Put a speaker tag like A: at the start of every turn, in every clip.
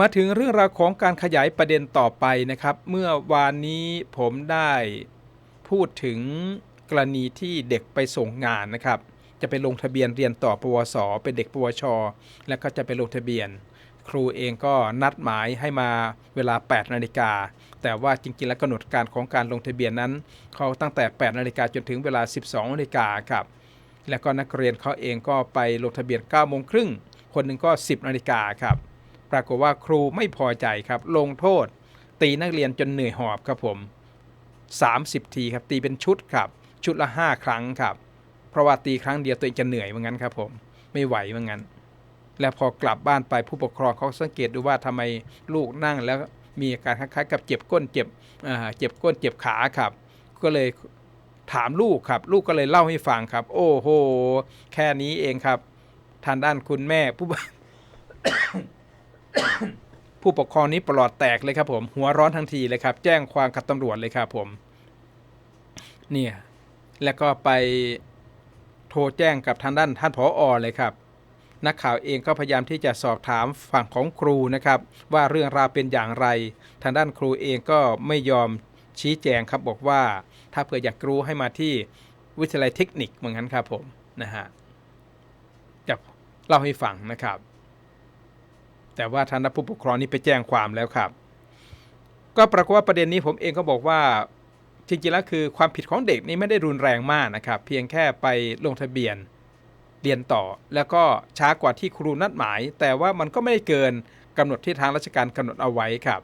A: มาถึงเรื่องราวของการขยายประเด็นต่อไปนะครับ เมื่อวานนี้ผมได้พูดถึงกรณีที่เด็กไปส่งงานนะครับ จะไปลงทะเบียนเรียนต่อปวส เป็นเด็กปวช แล้วก็จะไปลงทะเบียน ครูเองก็นัดหมายให้มาเวลา 8 นาฬิกา แต่ว่าจริงๆ แล้วกำหนดการของการลงทะเบียนนั้น เขาตั้งแต่ 8 นาฬิกาจนถึงเวลา 12 นาฬิกาครับ แล้วก็นักเรียนเขาเองก็ไปลงทะเบียน9โมงครึ่ง คนหนึ่งก็ 10 นาฬิกาครับ ปรากฏว่าครูไม่พอใจครับ ลงโทษ ตีนักเรียนจนเหนื่อยหอบครับผม 30 ทีครับตีเป็นชุดครับ ชุดละ 5 ครั้งครับ เพราะว่าตีครั้งเดียวตัวเองจะเหนื่อยเหมือนกันครับผมไม่ไหวเหมือนกันและพอกลับบ้านไปผู้ปกครองเขาสังเกตดูว่าทำไมลูกนั่งแล้วมีอาการคล้ายๆ กับเจ็บก้นเจ็บเจ็บก้นเจ็บขาครับ ก็เลยถามลูกครับ ลูกก็เลยเล่าให้ฟังครับ โอ้โห แค่นี้เองครับ ทางด้านคุณแม่ผู้ ผู้ปกครองนี้ประหลอดแตกเลยครับผม หัวร้อนทันทีเลยครับ แจ้งความกับตำรวจเลยครับผม เนี่ย แล้วก็ไปโทรแจ้งกับทางด้านท่านผออเลยครับ นักข่าวเองก็พยายามที่จะสอบถามฝั่งของครูนะครับ ว่าเรื่องราวเป็นอย่างไร ทางด้านครูเองก็ไม่ยอมชี้แจงครับบอกว่า ถ้าเผื่ออยากรู้ให้มาที่วิทยาลัยเทคนิคเหมือนกันครับผมนะฮะจะเล่าให้ฟังนะครับ แต่ว่าทางด้านผู้ปกครองนี่ไปแจ้งความแล้วครับ ก็ปรากฏว่าประเด็นนี้ผมเองก็บอกว่าจริงๆแล้วคือความผิดของเด็กนี่ไม่ได้รุนแรงมากนะครับ เพียงแค่ไปลงทะเบียนเรียนต่อ แล้วก็ช้ากว่าที่ครูนัดหมาย แต่ว่ามันก็ไม่ได้เกินกำหนดที่ทางราชการกำหนดเอาไว้ครับ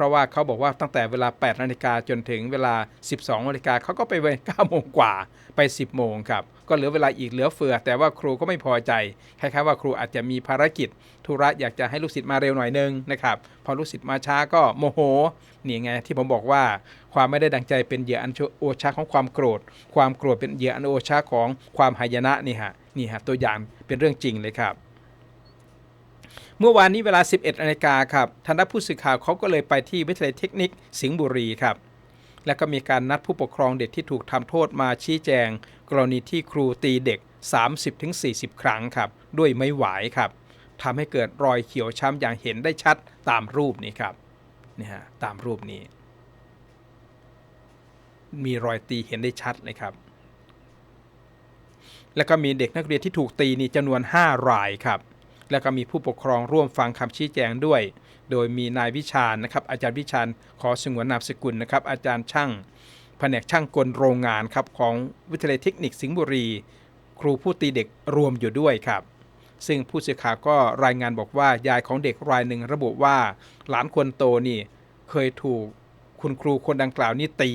A: ราะว่าเขาบอกว่าตั้งแต่เวลา 8 นาฬิกาจนถึงเวลา 12 นาฬิกาเขาก็ไปเวลา9โมงกว่าไป 10 โมงครับ ก็เหลือเวลาอีกเหลือเฟือ แต่ว่าครูก็ไม่พอใจ คล้ายๆว่าครูอาจจะมีภารกิจ ธุระอยากจะให้ลูกศิษย์มาเร็วหน่อยนึงนะครับ พอลูกศิษย์มาช้าก็โมโห นี่ไงที่ผมบอกว่าความไม่ได้ดังใจเป็นเหยื่ออันโอชาของความโกรธ ความโกรธเป็นเหยื่ออันโอชาของความหายนะนี่ฮะ นี่ฮะตัวอย่างเป็นเรื่องจริงเลยครับ เมื่อวานนี้เวลา 11นาฬิกาครับทางด้านผู้สื่อข่าวเขาก็เลยไปที่วิทยาลัยเทคนิคสิงห์บุรีครับ แล้วก็มีการนัดผู้ปกครองเด็กที่ถูกทำโทษมาชี้แจง กรณีที่ครูตีเด็ก 30-40 ครั้งครับ ด้วยไม้หวายครับทำให้เกิดรอยเขียวช้ำอย่างเห็นได้ชัดตามรูปนี้ครับนี่ฮะตามรูปนี้ มีรอยตีเห็นได้ชัดเลยครับ แล้วก็มีเด็กนักเรียนที่ถูกตีนี่จำนวน 5 รายครับ แล้วก็มีผู้ปกครองร่วมฟังคำชี้แจงด้วย โดยมีนายวิชาญนะครับ อาจารย์วิชาญขอสงวนนามสกุลนะครับ อาจารย์ช่างแผนกช่างกลโรงงานครับของวิทยาลัยเทคนิคสิงห์บุรี ครูผู้ตีเด็กรวมอยู่ด้วยครับซึ่งผู้สื่อข่าวก็รายงานบอกว่ายายของเด็กรายหนึ่งระบุว่า หลานคนโตนี่เคยถูกคุณครูคนดังกล่าวนี่ตี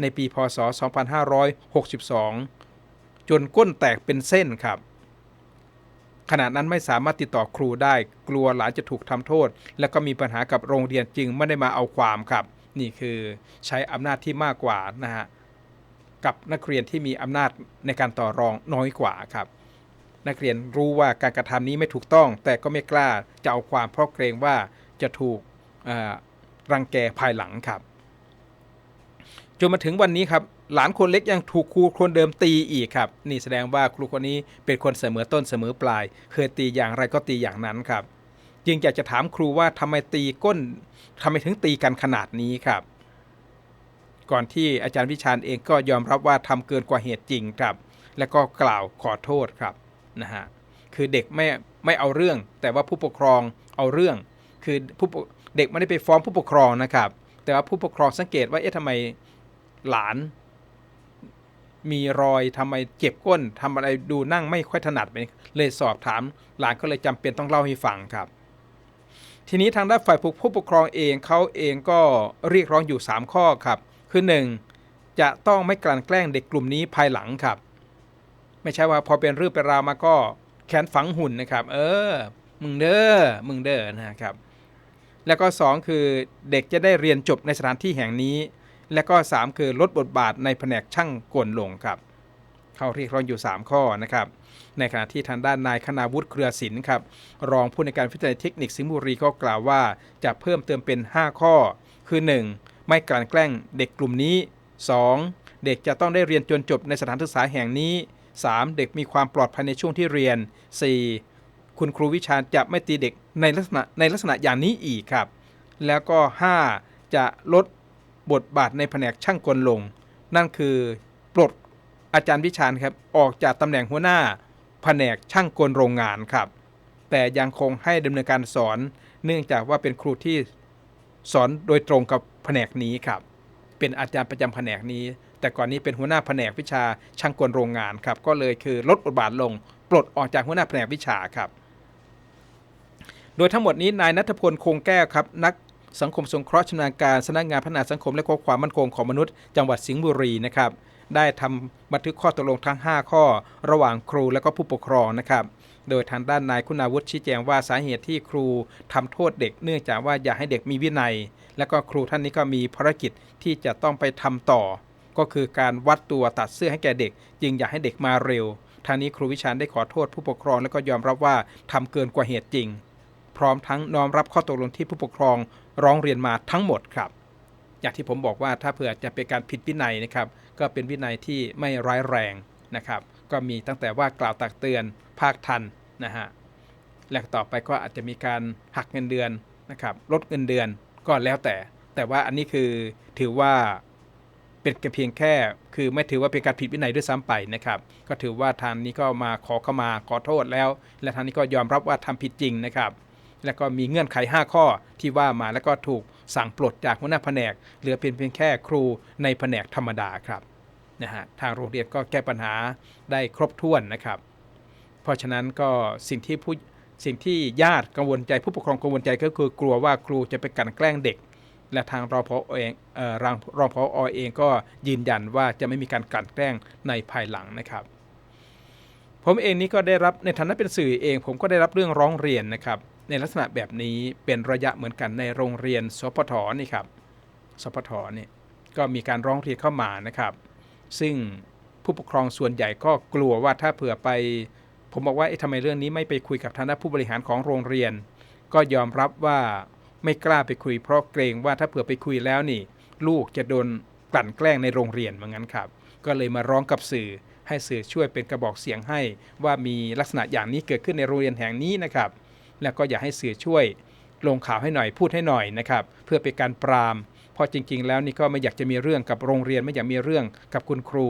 A: ในปีพศ 2562 จนก้นแตกเป็นเส้นครับ ขณะนั้นไม่สามารถติดต่อครูได้ กลัวหลานจะถูกทำโทษ แล้วก็มีปัญหากับโรงเรียนจึงไม่ได้มาเอาความครับ นี่คือใช้อำนาจที่มากกว่านะฮะกับนักเรียนที่มีอำนาจในการต่อรองน้อยกว่าครับ นักเรียนรู้ว่าการกระทำนี้ไม่ถูกต้อง แต่ก็ไม่กล้าจะเอาความเพราะเกรงว่าจะถูกรังแกภายหลังครับจนมาถึงวันนี้ครับ หลานคนเล็กยังถูกครูคนเดิมตีอีกครับ นี่แสดงว่าครูคนนี้เป็นคนเสมอต้นเสมอปลาย เคยตีอย่างไรก็ตีอย่างนั้นครับ จึงอยากจะถามครูว่าทำไมตีก้นทำไมถึงตีกันขนาดนี้ครับ ก่อนที่อาจารย์วิชาญเองก็ยอมรับว่าทำเกินกว่าเหตุจริงครับ แล้วก็กล่าวขอโทษครับนะฮะคือเด็กไม่ไม่เอาเรื่อง แต่ว่าผู้ปกครองเอาเรื่อง คือผู้เด็กไม่ได้ไปฟ้องผู้ปกครองนะครับ แต่ว่าผู้ปกครองสังเกตว่าเอ๊ะทำไมหลาน มีรอยทำไมเจ็บก้นทำอะไรดูนั่งไม่ค่อยถนัดไปเลยสอบถาม หลานก็เลยจำเป็นต้องเล่าให้ฟังครับ ทีนี้ทางด้านฝ่ายผู้ปกครองเองเขาเองก็เรียกร้องอยู่ 3 ข้อครับ คือ 1. จะต้องไม่กลั่นแกล้งเด็กกลุ่มนี้ภายหลังครับ ไม่ใช่ว่าพอเป็นเรื่องเป็นราวมาก็แขนฝังหุ่นนะครับ เออ มึงเด้อมึงเด้อนะครับ แล้วก็ 2 คือเด็กจะได้เรียนจบในสถานที่แห่งนี้ และก็ 3 คือลดบทบาทในแผนกช่างกลลงครับเขาเรียกร้องอยู่ 3 ข้อนะครับในขณะที่ทางด้านนายคณาวุฒิเครือศิลป์ครับรองผู้ในการวิทยาลัยเทคนิคสิงห์บุรีก็กล่าวว่า จะเพิ่มเติมเป็น 5 ข้อ คือ 1. ไม่กลั่นแกล้งเด็กกลุ่มนี้ 2. เด็กจะต้องได้เรียนจนจบในสถานศึกษาแห่งนี้ 3. เด็กมีความปลอดภัยในช่วงที่เรียน 4. คุณครูวิชาจะไม่ตีเด็กในลักษณะในลักษณะอย่างนี้อีกครับ แล้วก็ 5 จะลด บทบาทในแผนกช่างกลลง นั่นคือปลดอาจารย์วิชาญครับออกจากตำแหน่งหัวหน้า แผนกช่างกลโรงงานครับ แต่ยังคงให้ดำเนินการสอน เนื่องจากว่าเป็นครูที่สอนโดยตรงกับแผนกนี้ครับ เป็นอาจารย์ประจำแผนกนี้ แต่ก่อนนี้เป็นหัวหน้าแผนกวิชาช่างกลโรงงานครับ ก็เลยคือลดบทบาทลง ปลดออกจากหัวหน้าแผนกวิชาครับ โดยทั้งหมดนี้นายนัทพลคงแก้วครับ นัก สังคมสงเคราะห์ชำนาญการสำนักงานพัฒนาสังคมและความมั่นคงของมนุษย์ จังหวัดสิงห์บุรีนะครับได้ทำบันทึกข้อตกลงทั้ง 5 ข้อ ระหว่างครูและก็ผู้ปกครองนะครับ โดยทางด้านนายคุณาวุฒิชี้แจงว่าสาเหตุที่ครูทำโทษเด็ก เนื่องจากว่าอยากให้เด็กมีวินัย และก็ครูท่านนี้ก็มีภารกิจที่จะต้องไปทำต่อ ก็คือการวัดตัวตัดเสื้อให้แก่เด็ก จึงอยากให้เด็กมาเร็ว ทางนี้ครูวิชาญได้ขอโทษผู้ปกครอง และก็ยอมรับว่าทำเกินกว่าเหตุจริง พร้อมทั้งน้อมรับข้อตกลงที่ผู้ปกครอง ร้องเรียนมาทั้งหมดครับ อย่างที่ผมบอกว่าถ้าเผื่อจะเป็นการผิดวินัยนะครับ ก็เป็นวินัยที่ไม่ร้ายแรงนะครับ ก็มีตั้งแต่ว่ากล่าวตักเตือนภาคทันนะฮะและต่อไปก็อาจจะมีการหักเงินเดือนนะครับ ลดเงินเดือนก็แล้วแต่ แต่ว่าอันนี้คือถือว่าเป็นเพียงแค่ คือไม่ถือว่าเป็นการผิดวินัยด้วยซ้ำไปนะครับ ก็ถือว่าทางนี้ก็มาขอเข้ามาขอโทษแล้ว และทางนี้ก็ยอมรับว่าทำผิดจริงนะครับ แล้วก็มีเงื่อนไข 5 ข้อที่ว่ามาแล้วก็ถูกสั่งปลดจากหัวหน้าแผนก เหลือเพียงเพียงแค่ครูในแผนกธรรมดาครับนะฮะทางโรงเรียนก็แก้ปัญหาได้ครบถ้วนนะครับ เพราะฉะนั้นก็สิ่งที่ผู้สิ่งที่ญาติกังวลใจผู้ปกครองกังวลใจก็คือกลัวว่าครูจะไปกลันแกล้งเด็ก และทางรองพอเองรองรองพอเองก็ยืนยันว่าจะไม่มีการกลั่นแกล้งในภายหลังนะครับ ผมเองนี่ก็ได้รับในฐานะเป็นสื่อเอง ผมก็ได้รับเรื่องร้องเรียนนะครับ ในลักษณะแบบนี้เป็นระยะเหมือนกันในโรงเรียนสพทนี่ครับสพทนี่ก็มีการร้องเรียนเข้ามานะครับ ซึ่งผู้ปกครองส่วนใหญ่ก็กลัวว่าถ้าเผื่อไป ผมบอกว่าเอ๊ะทำไมเรื่องนี้ไม่ไปคุยกับทางด้านผู้บริหารของโรงเรียน ก็ยอมรับว่าไม่กล้าไปคุย เพราะเกรงว่าถ้าเผื่อไปคุยแล้วนี่ ลูกจะโดนกลั่นแกล้งในโรงเรียนเหมือนกันครับ ก็เลยมาร้องกับสื่อให้สื่อช่วยเป็นกระบอกเสียงให้ ว่ามีลักษณะอย่างนี้เกิดขึ้นในโรงเรียนแห่งนี้นะครับ แล้วก็อยากให้สื่อช่วยลงข่าวให้หน่อยพูดให้หน่อยนะครับ เพื่อเป็นการปรามเพราะจริง ๆ แล้วนี่ก็ไม่อยากจะมีเรื่องกับโรงเรียนไม่อยากมีเรื่องกับคุณครู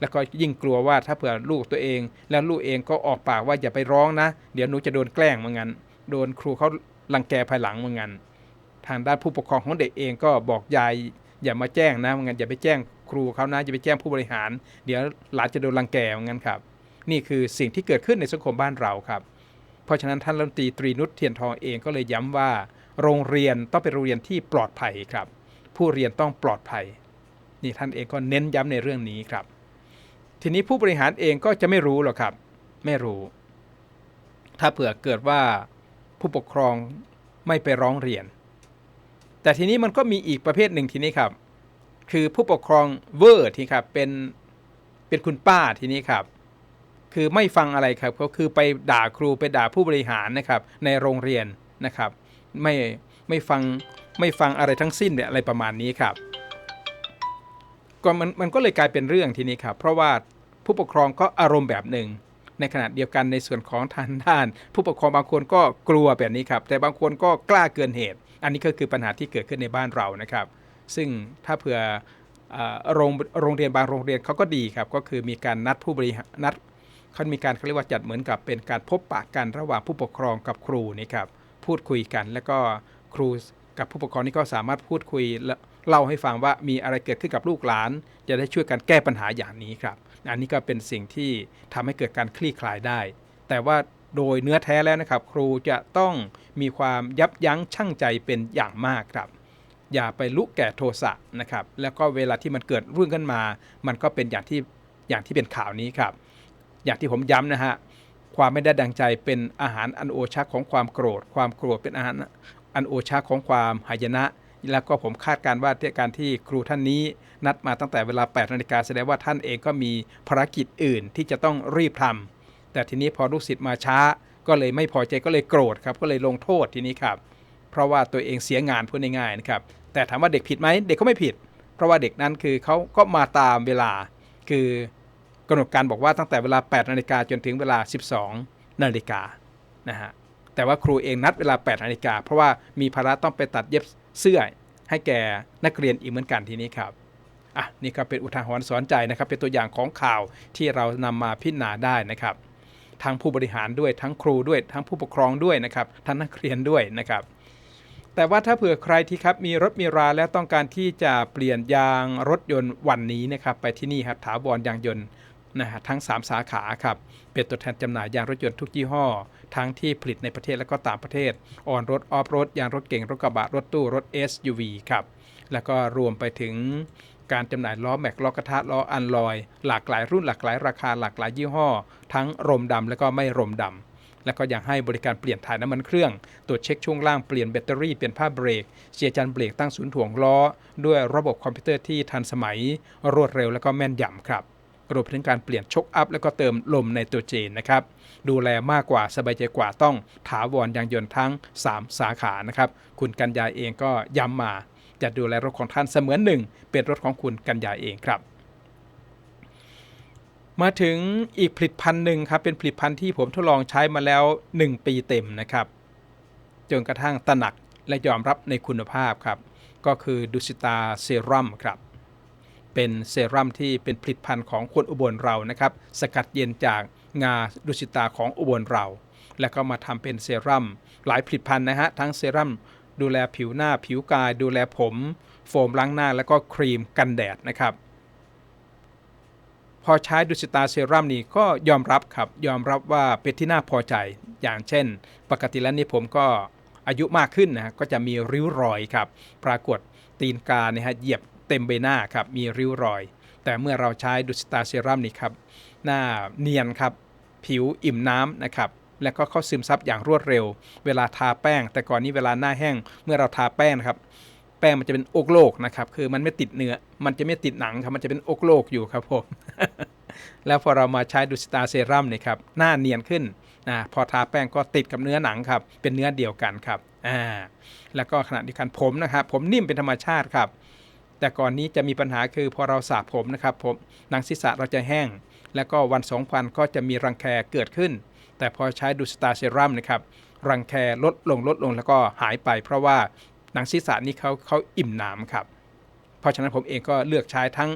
A: แล้วก็ยิ่งกลัวว่าถ้าเผื่อลูกตัวเอง แล้วลูกเองก็ออกปากว่าอย่าไปร้องนะ เดี๋ยวหนูจะโดนแกล้งเหมือนกันโดนครูเขาลังแกภายหลังเหมือนกันทางด้านผู้ปกครองของเด็กเองก็บอกยายอย่ามาแจ้งนะเหมือนกันอย่าไปแจ้งครูเขานะอย่าไปแจ้งผู้บริหาร เดี๋ยวหลานจะโดนลังแกเหมือนกันครับ นี่คือสิ่งที่เกิดขึ้นในสังคมบ้านเราครับ เพราะฉะนั้นท่านรัฐมนตรีตรีนุชเทียนทองเองก็เลยย้ำว่า โรงเรียนต้องเป็นโรงเรียนที่ปลอดภัยครับ ผู้เรียนต้องปลอดภัย นี่ท่านเองก็เน้นย้ำในเรื่องนี้ครับ ทีนี้ผู้บริหารเองก็จะไม่รู้หรอกครับ ไม่รู้ ถ้าเผื่อเกิดว่าผู้ปกครองไม่ไปร้องเรียน แต่ทีนี้มันก็มีอีกประเภทหนึ่งทีนี้ครับ คือผู้ปกครองเวอร์ทีครับเป็นเป็นคุณป้าทีนี้ครับ คือไม่ฟังอะไรครับก็คือไปด่าครูไปด่าผู้บริหารนะครับในโรงเรียนนะครับ ไม่ไม่ฟังไม่ฟังอะไรทั้งสิ้นเนี่ยอะไรประมาณนี้ครับก็มันมันก็เลยกลายเป็นเรื่องทีนี้ครับ เพราะว่าผู้ปกครองก็อารมณ์แบบหนึ่ง ในขณะเดียวกันในส่วนของทางด้าน ผู้ปกครองบางคนก็กลัวแบบนี้ครับ แต่บางคนก็กล้าเกินเหตุ อันนี้ก็คือปัญหาที่เกิดขึ้นในบ้านเรานะครับ ซึ่งถ้าเผื่อโรงโรงเรียนบางโรงเรียนเขาก็ดีครับ ก็คือมีการนัดผู้บริหารนัด เขามีการเขาเรียกว่าจัดเหมือนกับเป็นการพบปะกันระหว่างผู้ปกครองกับครูนี่ครับพูดคุยกัน แล้วก็ครูกับผู้ปกครองนี่ก็สามารถพูดคุยและเล่าให้ฟังว่ามีอะไรเกิดขึ้นกับลูกหลาน จะได้ช่วยกันแก้ปัญหาอย่างนี้ครับอันนี้ก็เป็นสิ่งที่ทำให้เกิดการคลี่คลายได้ แต่ว่าโดยเนื้อแท้แล้วนะครับ ครูจะต้องมีความยับยั้งชั่งใจเป็นอย่างมากครับ อย่าไปลุกแก่โทสะนะครับ แล้วก็เวลาที่มันเกิดเรื่องขึ้นมา มันก็เป็นอย่างที่อย่างที่เป็นข่าวนี้ครับ อย่างที่ผมย้ำนะฮะความไม่ได้ดังใจเป็นอาหารอันโอชะของความโกรธ ความโกรธเป็นอาหารอันโอชะของความหายนะ แล้วก็ผมคาดการณ์ว่าที่การที่ครูท่านนี้นัดมาตั้งแต่เวลา8นาฬิกาแสดงว่าท่านเองก็มีภารกิจอื่นที่จะต้องรีบทำแต่ทีนี้พอลูกศิษย์มาช้าก็เลยไม่พอใจก็เลยโกรธครับก็เลยลงโทษทีนี้ครับเพราะว่าตัวเองเสียงานพูดง่ายๆนะครับแต่ถามว่าเด็กผิดไหมเด็กก็ไม่ผิด เพราะว่าเด็กนั้นคือเขาก็มาตามเวลา คือ กำหนดการบอกว่าตั้งแต่เวลา 8 นาฬิกาจนถึงเวลา 12 นาฬิกานะฮะแต่ว่าครูเองนัดเวลา 8 นาฬิกาเพราะว่ามีภาระต้องไปตัดเย็บเสื้อให้แก่นักเรียนอีกเหมือนกันทีนี้ครับอะนี่ก็เป็นอุทาหรณ์สอนใจนะครับ เป็นตัวอย่างของข่าวที่เรานำมาพิจารณาได้นะครับทั้งผู้บริหารด้วยทั้งครูด้วย ทั้งผู้ปกครองด้วยนะครับทั้งนักเรียนด้วยนะครับ แต่ว่าถ้าเผื่อใครที่ครับมีรถมีราแล้วต้องการที่จะเปลี่ยนยางรถยนต์วันนี้นะครับ ไปที่นี่ครับถาวรยางยนต์ นะฮะทั้ง 3 สาขาครับเป็นตัวแทนจำหน่ายยางรถยนต์ทุกยี่ห้อ ทั้งที่ผลิตในประเทศและก็ต่างประเทศออนรถออฟรถยางรถเก่งรถกระบะรถตู้รถ SUV ครับแล้วก็รวมไปถึงการจำหน่ายล้อแม็กล้อกระทะล้ออันลอย หลากหลายรุ่นหลากหลายราคาหลากหลายยี่ห้อ ทั้งรมดำและก็ไม่รมดำแล้วก็ยังให้บริการเปลี่ยนถ่ายน้ำมันเครื่อง ตรวจเช็คช่วงล่าง เปลี่ยนแบตเตอรี่ เปลี่ยนผ้าเบรกเจียจันเบรกตั้งศูนย์ถ่วงล้อ ด้วยระบบคอมพิวเตอร์ที่ทันสมัย รวดเร็วและก็แม่นยำครับ รวมถึงการเปลี่ยนชกอัพ แล้วก็เติมลมในตัวเจนนะครับ ดูแลมากกว่าสบายใจกว่าต้องถาวรยางยนต์ทั้ง 3 สาขานะครับ คุณกัญญาเองก็ย้ำมา จะดูแลรถของท่านเสมือนหนึ่ง เป็นรถของคุณกัญญาเองครับ มาถึงอีกผลิตภัณฑ์หนึ่งครับ เป็นผลิตภัณฑ์ที่ผมทดลองใช้มาแล้ว 1 ปีเต็มนะครับจนกระทั่งตระหนักและยอมรับในคุณภาพครับ ก็คือดูสิตาเซรั่มครับ เป็นเซรั่มที่เป็นผลิตภัณฑ์ของคนอุบลเรานะครับ สกัดเย็นจากงาดุสิตาของอุบลเรา แล้วก็มาทำเป็นเซรั่มหลายผลิตภัณฑ์นะฮะ ทั้งเซรั่มดูแลผิวหน้าผิวกาย ดูแลผม โฟมล้างหน้าแล้วก็ครีมกันแดดนะครับ พอใช้ดุสิตาเซรั่มนี่ก็ยอมรับครับ ยอมรับว่าเป็นที่น่าพอใจ อย่างเช่น ปกติแล้วนี่ผมก็อายุมากขึ้นนะก็จะมีริ้วรอยครับ ปรากฏตีนกาเนี่ยฮะเหยียบ เต็มใบหน้าครับมีริ้วรอย แต่เมื่อเราใช้ดุสิตาเซรั่มนี่ครับหน้าเนียนครับผิวอิ่มน้ำนะครับแล้วก็เข้าซึมซับอย่างรวดเร็ว เวลาทาแป้ง แต่ก่อนนี้เวลาหน้าแห้ง เมื่อเราทาแป้งครับแป้งมันจะเป็นโอกโลกนะครับคือมันไม่ติดเนื้อมันจะไม่ติดหนังครับมันจะเป็นโอกโลกอยู่ครับผมแล้วพอเรามาใช้ดูสตาเซรั่มเนี่ยครับหน้าเนียนขึ้นนะพอทาแป้งก็ติดกับเนื้อหนังครับเป็นเนื้อเดียวกันครับอ่าแล้วก็ขณะเดียวกันผมนะครับผมนิ่มเป็นธรรมชาติครับ แต่ก่อนนี้จะมีปัญหาคือพอเราสระผมนะครับผมหนังศีรษะเราจะแห้ง แล้วก็วันสองพันก็จะมีรังแคเกิดขึ้น แต่พอใช้ดูสตาเซรั่มนะครับรังแคลดลงลดลงแล้วก็หายไป เพราะว่าหนังศีรษะนี้เขาเขาอิ่มหนามครับ เพราะฉะนั้นผมเองก็เลือกใช้ทั้ง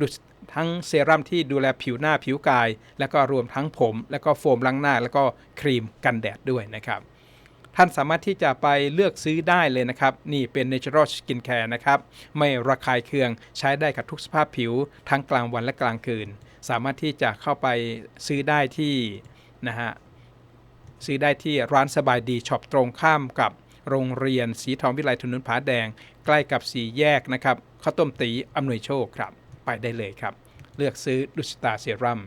A: ดูทั้งเซรั่มที่ดูแลผิวหน้าผิวกาย แล้วก็รวมทั้งผม แล้วก็โฟมล้างหน้า แล้วก็ครีมกันแดดด้วยนะครับ ท่านสามารถที่จะไปเลือกซื้อได้เลยนะครับ นี่เป็น Natural Skin Care นะครับ ไม่ระคายเคืองใช้ได้กับทุกสภาพผิว ทั้งกลางวันและกลางคืน สามารถที่จะเข้าไปซื้อได้ที่นะฮะซื้อได้ที่ร้านสบายดีช็อปตรงข้ามกับโรงเรียนสีทองวิไลถนนผาแดง ใกล้กับสีแยกนะครับข้าวต้มตีอำนวยโชคครับ ไปได้เลยครับ เลือกซื้อดุสตาเซรั่ม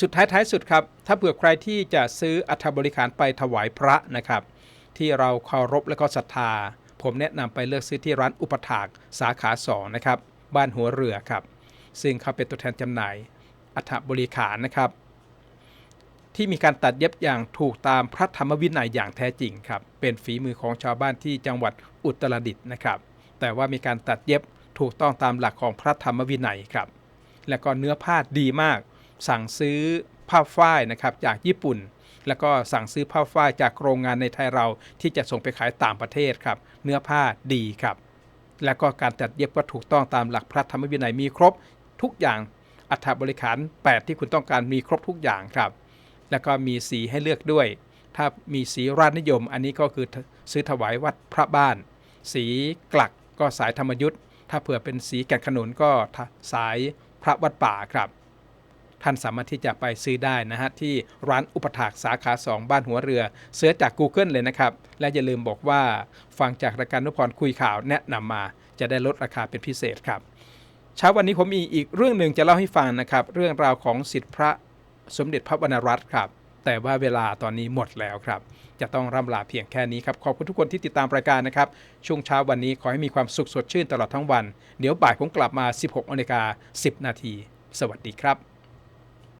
A: สุดท้ายท้ายสุดครับ ถ้าเผื่อใครที่จะซื้ออัฐบริการไปถวายพระนะครับ ที่เราเคารพและก็ศรัทธา ผมแนะนำไปเลือกซื้อที่ร้านอุปถากสาขา2นะครับ บ้านหัวเรือครับ ซึ่งเขาเป็นตัวแทนจำหน่ายอัฐบริขารนะครับ ที่มีการตัดเย็บอย่างถูกตามพระธรรมวินัยอย่างแท้จริงครับ เป็นฝีมือของชาวบ้านที่จังหวัดอุตรดิตถ์นะครับ แต่ว่ามีการตัดเย็บถูกต้องตามหลักของพระธรรมวินัยครับ และก็เนื้อผ้าดีมาก สั่งซื้อผ้าฝ้ายนะครับจากญี่ปุ่น แล้วก็สั่งซื้อผ้าฝ้ายจากโรงงานในไทยเราที่จะส่งไปขายต่างประเทศครับ เนื้อผ้าดีครับ และก็การตัดเย็บก็ถูกต้องตามหลักพระธรรมวินัยมีครบทุกอย่างอัฐบริขาร 8 ที่คุณต้องการมีครบทุกอย่างครับ แล้วก็มีสีให้เลือกด้วย ถ้ามีสีราชนิยม อันนี้ก็คือซื้อถวายวัดพระบ้าน สีกลักก็สายธรรมยุทธ์ถ้าเผื่อเป็นสีแก่นขนุนก็สายพระวัดป่าครับ ท่านสามารถที่จะไปซื้อได้นะฮะที่ร้านอุปถากสาขา 2 บ้านหัวเรือเสิร์ชจาก Google เลยนะครับ และอย่าลืมบอกว่าฟังจากรายการนุพรคุยข่าวแนะนำมา จะได้ลดราคาเป็นพิเศษครับเช้าวันนี้ผมมีอีกเรื่องหนึ่งจะเล่าให้ฟังนะครับ เรื่องราวของสิทธิพระสมเด็จพระวรรณรัตน์ครับ แต่ว่าเวลาตอนนี้หมดแล้วครับ จะต้องร่ำลาเพียงแค่นี้ครับขอบคุณทุกคนที่ติดตามรายการนะครับ ช่วงเช้าวันนี้ขอให้มีความสุขสดชื่นตลอดทั้งวัน เดี๋ยวบ่ายผมกลับมา 16นาฬิกา10 นาที สวัสดีครับ